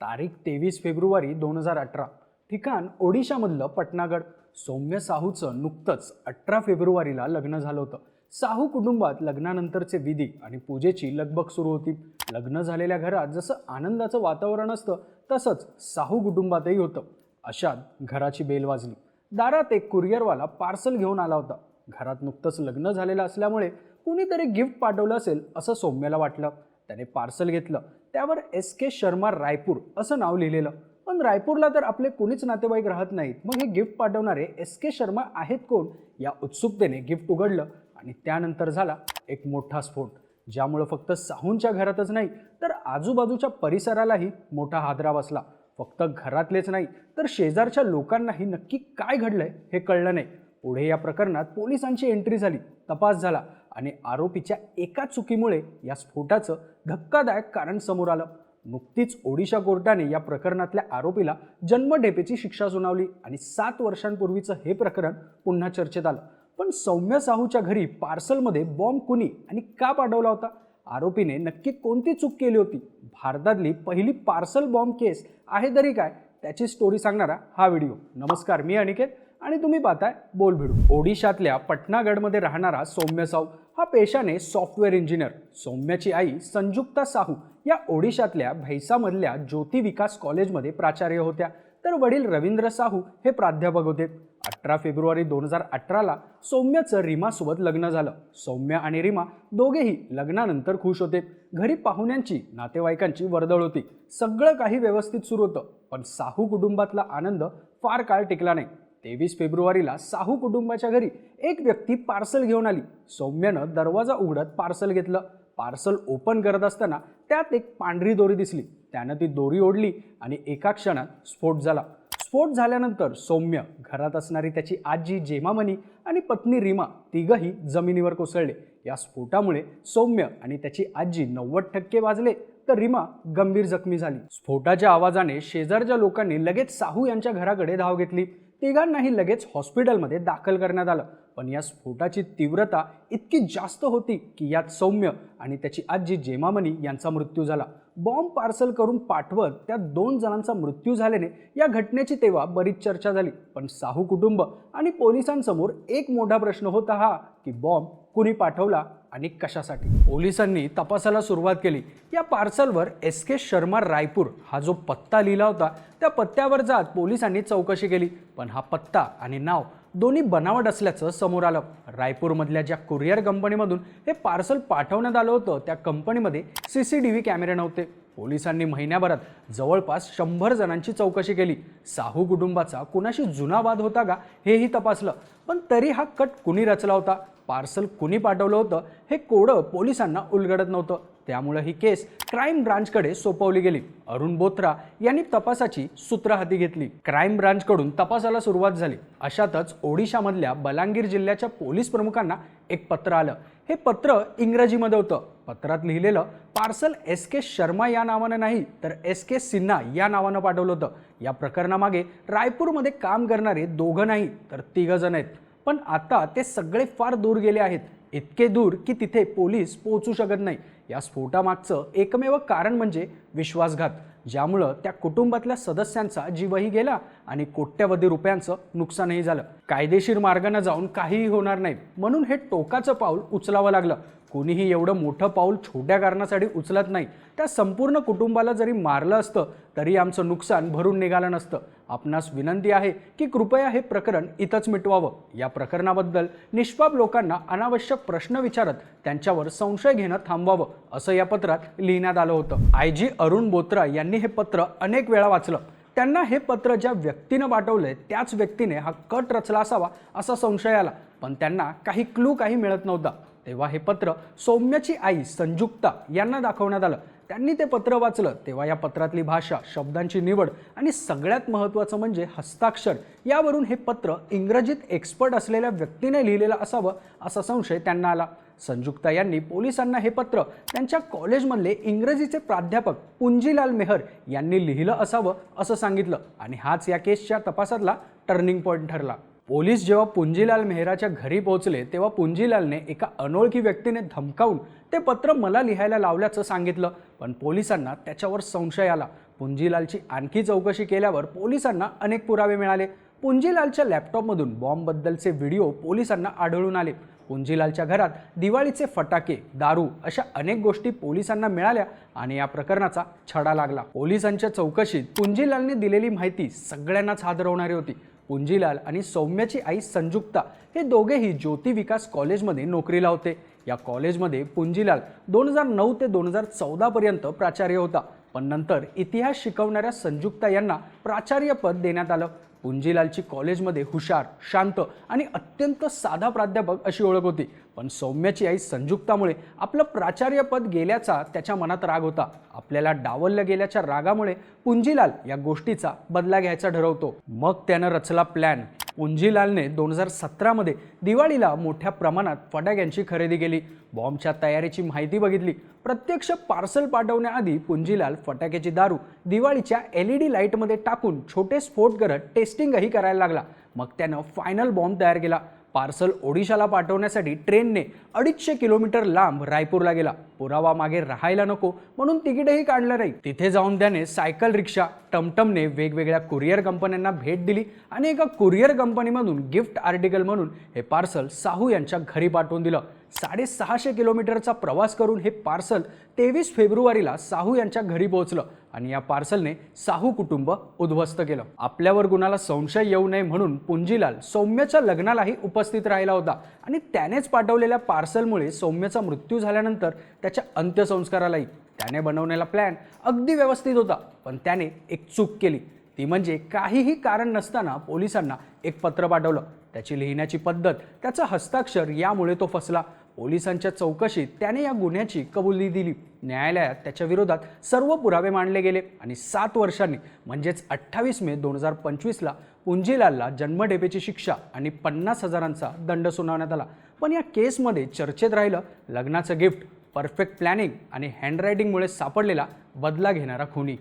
तारीख तेवीस फेब्रुवारी दोन हजार अठरा. ठिकाण ओडिशामधलं पटनागड. सौम्य साहूचं नुकतंच अठरा फेब्रुवारीला लग्न झालं होतं. साहू कुटुंबात लग्नानंतरचे विधी आणि पूजेची लगबग सुरू होती. लग्न झालेल्या घरात जसं आनंदाचं वातावरण असतं तसंच साहू कुटुंबातही होतं. अशात घराची बेल वाजली दारात एक कुरिअरवाला पार्सल घेऊन आला होता. घरात नुकतंच लग्न झालेलं असल्यामुळे कुणीतरी गिफ्ट पाठवलं असेल असं सौम्याला वाटलं. त्याने पार्सल घेतलं. त्यावर एस के शर्मा रायपूर असं नाव लिहिलेलं. पण रायपूरला तर आपले कोणीच नातेवाईक राहत नाहीत. मग हे गिफ्ट पाठवणारे एस के शर्मा आहेत कोण? या उत्सुकतेने गिफ्ट उघडलं आणि त्यानंतर झाला एक मोठा स्फोट ज्यामुळं फक्त साहूंच्या घरातच नाही तर आजूबाजूच्या परिसरालाही मोठा हादरा बसला. फक्त घरातलेच नाही तर शेजारच्या लोकांनाही नक्की काय घडलंय हे कळलं नाही. पुढे या प्रकरणात पोलिसांची एंट्री झाली तपास झाला. आणि आरोपीच्या एका चुकीमुळे या स्फोटाचं धक्कादायक कारण समोर आलं. नुकतीच ओडिशा कोर्टाने या प्रकरणातल्या आरोपीला जन्मढेपेची शिक्षा सुनावली आणि सात वर्षांपूर्वीचं हे प्रकरण पुन्हा चर्चेत आलं. पण सौम्य साहूच्या घरी पार्सलमध्ये बॉम्ब कुणी आणि का पाठवला होता? आरोपीने नक्की कोणती चूक केली होती? भारतातली पहिली पार्सल बॉम्ब केस आहे तरी काय? त्याची स्टोरी सांगणारा हा व्हिडिओ. नमस्कार मी अनिकेत. आणि तुम्ही पाहताय बोल भिडू. ओडिशातल्या पटनागडमध्ये राहणारा सौम्य साहू हा पेशाने सॉफ्टवेअर इंजिनियर. सौम्याची आई संजुक्ता साहू या ओडिशातल्या भैसामधल्या ज्योती विकास कॉलेजमध्ये प्राचार्य होत्या. तर वडील रवींद्र साहू हे प्राध्यापक होते. अठरा फेब्रुवारी दोन हजार अठराला सौम्याचं रीमासोबत लग्न झालं. सौम्य आणि रीमा दोघेही लग्नानंतर खुश होते. घरी पाहुण्यांची नातेवाईकांची वर्दळ होती. सगळं काही व्यवस्थित सुरू होतं. पण साहू कुटुंबातला आनंद फार काळ टिकला नाही. तेवीस फेब्रुवारीला साहू कुटुंबाच्या घरी एक व्यक्ती पार्सल घेऊन आली. सौम्यानं दरवाजा उघडत पार्सल घेतलं. पार्सल ओपन करत असताना त्यात एक पांढरी दोरी दिसली. त्यानं ती दोरी ओढली आणि एका क्षणात स्फोट झाला. स्फोट झाल्यानंतर सौम्य घरात असणारी त्याची आजी जेमामणी आणि पत्नी रीमा तिघही जमिनीवर कोसळले. या स्फोटामुळे सौम्य आणि त्याची आजी नव्वद टक्के वाजले तर रीमा गंभीर जखमी झाली. स्फोटाच्या आवाजाने शेजारच्या लोकांनी लगेच साहू यांच्या घराकडे धाव घेतली. तिघांनाही लगेच हॉस्पिटलमध्ये दाखल करण्यात आलं. पण या स्फोटाची तीव्रता इतकी जास्त होती की यात सौम्य आणि त्याची आजी जेमामणी यांचा मृत्यू झाला. बॉम्ब पार्सल करून पाठवत त्या दोन जणांचा मृत्यू झाल्याने या घटनेची तेव्हा बरीच चर्चा झाली. पण साहू कुटुंब आणि पोलिसांसमोर एक मोठा प्रश्न होता हा की बॉम्ब कुणी पाठवला आणि कशासाठी? पोलिसांनी तपासाला सुरुवात केली. या पार्सलवर एस के शर्मा रायपूर हा जो पत्ता लिहिला होता त्या पत्त्यावर जात पोलिसांनी चौकशी केली. पण हा पत्ता आणि नाव दोन्ही बनावट असल्याचं समोर आलं. रायपूरमधल्या ज्या कुरिअर कंपनीमधून हे पार्सल पाठवण्यात आलं होतं त्या कंपनीमध्ये सी सी टी व्ही कॅमेरे नव्हते. पोलिसांनी महिन्याभरात जवळपास शंभर जणांची चौकशी केली. साहू कुटुंबाचा कुणाशी जुना वाद होता का हेही तपासलं. पण तरी हा कट कुणी रचला होता? पार्सल कुणी पाठवलं होतं हे कोडं पोलिसांना उलगडत नव्हतं. त्यामुळं ही केस क्राईम ब्रांचकडे सोपवली गेली. अरुण बोथरा यांनी तपासाची सूत्र हाती घेतली. क्राईम ब्रांचकडून तपासाला सुरुवात झाली. अशातच ओडिशामधल्या बलांगीर जिल्ह्याच्या पोलीस प्रमुखांना एक पत्र आलं. हे पत्र इंग्रजीमध्ये होतं. पत्रात लिहिलेलं पार्सल एस के शर्मा या नावानं नाही तर एस के सिन्हा या नावानं पाठवलं होतं. या प्रकरणामागे रायपूरमध्ये काम करणारे दोघं नाही तर तिघं जण आहेत. पण आता ते सगळे फार दूर गेले आहेत. इतके दूर की तिथे पोलीस पोहोचू शकत नाही. या स्फोटामागचं एकमेव कारण म्हणजे विश्वासघात. ज्यामुळं त्या कुटुंबातल्या सदस्यांचा जीवही गेला आणि कोट्यवधी रुपयांचं नुकसानही झालं. कायदेशीर मार्गानं जाऊन काहीही होणार नाही. म्हणून हे टोकाचं पाऊल उचलावं लागलं. कोणीही एवढं मोठं पाऊल छोट्या कारणासाठी उचलत नाही. त्या संपूर्ण कुटुंबाला जरी मारलं असतं तरी आमचं नुकसान भरून निघालं नसतं. आपणास विनंती आहे की कृपया हे प्रकरण इथंच मिटवावं. या प्रकरणाबद्दल निष्पाप लोकांना अनावश्यक प्रश्न विचारत त्यांच्यावर संशय घेणं थांबवावं असं या पत्रात लिहिण्यात आलं होतं. आय. जी. अरुण बोत्रा यांनी हे पत्र अनेक वेळा वाचलं. त्यांना हे पत्र ज्या व्यक्तीनं पाठवलंय त्याच व्यक्तीने हा कट रचला असावा असा संशय आला. पण त्यांना काही क्लू काही मिळत नव्हता. तेव्हा हे पत्र सौम्याची आई संजुक्ता यांना दाखवण्यात आलं. त्यांनी ते पत्र वाचलं. तेव्हा या पत्रातली भाषा शब्दांची निवड आणि सगळ्यात महत्त्वाचं म्हणजे हस्ताक्षर यावरून हे पत्र इंग्रजीत एक्सपर्ट असलेल्या व्यक्तीने लिहिलेलं असावं असा संशय त्यांना आला. संजुक्ता यांनी पोलिसांना हे पत्र त्यांच्या कॉलेजमधले इंग्रजीचे प्राध्यापक पुंजीलाल मेहर यांनी लिहिलं असावं असं सांगितलं आणि हाच या केसच्या तपासातला टर्निंग पॉईंट ठरला. पोलीस जेव्हा पुंजीलाल मेहराच्या घरी पोहोचले तेव्हा पुंजीलालने एका अनोळखी व्यक्तीने धमकावून ते पत्र मला लिहायला लावल्याचं सांगितलं. पण पोलिसांना त्याच्यावर संशय आला. पुंजीलालची आणखी चौकशी केल्यावर पोलिसांना अनेक पुरावे मिळाले. पुंजीलालच्या लॅपटॉपमधून बॉम्बबद्दलचे व्हिडिओ पोलिसांना आढळून आले. पुंजीलालच्या घरात दिवाळीचे फटाके दारू अशा अनेक गोष्टी पोलिसांना मिळाल्या आणि या प्रकरणाचा छडा लागला. पोलिसांच्या चौकशीत पुंजीलालने दिलेली माहिती सगळ्यांनाच हादरवणारी होती. पुंजीलाल आणि सौम्याची आई संजुक्ता हे दोघेही ज्योती विकास कॉलेजमध्ये नोकरीला होते या कॉलेजमध्ये पुंजीलाल दोन हजार नऊ ते दोन हजार चौदापर्यंत प्राचार्य होता. पण नंतर इतिहास शिकवणाऱ्या संजुक्ता यांना प्राचार्यपद देण्यात आलं. पुंजीलालची कॉलेजमध्ये हुशार शांत आणि अत्यंत साधा प्राध्यापक अशी ओळख होती. पण सौम्याची आई संजुक्तामुळे आपलं प्राचार्यपद गेल्याचा त्याच्या मनात राग होता. आपल्याला डावलल्या गेल्याच्या रागामुळे पुंजीलाल या गोष्टीचा बदला घ्यायचा ठरवतो. मग त्यानं रचला प्लॅन पुंजीलालने दोन हजार सतरामध्ये दिवाळीला मोठ्या प्रमाणात फटाक्यांची खरेदी केली. बॉम्बच्या तयारीची माहिती बघितली. प्रत्यक्ष पार्सल पाठवण्याआधी पुंजीलाल फटाक्याची दारू दिवाळीच्या एल ई डी लाईटमध्ये टाकून छोटे स्फोट करत टेस्टिंगही करायला लागला. मग त्यानं फायनल बॉम्ब तयार केला. पार्सल ओडिशाला पाठवण्यासाठी ट्रेनने अडीचशे किलोमीटर लांब रायपूरला गेला. पुरावा मागे राहायला नको म्हणून तिकीटही काढलं नाही. तिथे जाऊन त्याने सायकल रिक्षा टमटमने वेगवेगळ्या कुरिअर कंपन्यांना भेट दिली आणि एका कुरिअर कंपनीमधून गिफ्ट आर्टिकल म्हणून हे पार्सल साहू यांच्या घरी पाठवून दिलं. साडेसहाशे किलोमीटरचा प्रवास करून हे पार्सल तेवीस फेब्रुवारीला साहू यांच्या घरी पोहोचलं आणि या पार्सलने साहू कुटुंब उद्ध्वस्त केलं. आपल्यावर कुणाला संशय येऊ नये म्हणून पुंजीलाल सौम्याच्या लग्नालाही उपस्थित राहिला होता आणि त्यानेच पाठवलेल्या पार्सलमुळे सौम्यचा मृत्यू झाल्यानंतर त्याच्या अंत्यसंस्कारालाही त्याने बनवलेला प्लॅन अगदी व्यवस्थित होता पण त्याने एक चूक केली. ती म्हणजे काहीही कारण नसताना पोलिसांना एक पत्र पाठवलं. त्याची लिहिण्याची पद्धत त्याचं हस्ताक्षर यामुळे तो फसला. पोलिसांच्या चौकशीत त्याने या गुन्ह्याची कबुली दिली. न्यायालयात त्याच्या विरोधात सर्व पुरावे मांडले गेले आणि सात वर्षांनी म्हणजेच अठ्ठावीस मे दोन हजार पंचवीसला पुंजीलालला जन्मठेपेची शिक्षा आणि पन्नास हजारांचा दंड सुनावण्यात आला. पण या केसमध्ये चर्चेत राहिलं लग्नाचं गिफ्ट परफेक्ट प्लॅनिंग आणि हँडरायटिंगमुळे सापडलेला बदला घेणारा खुनी.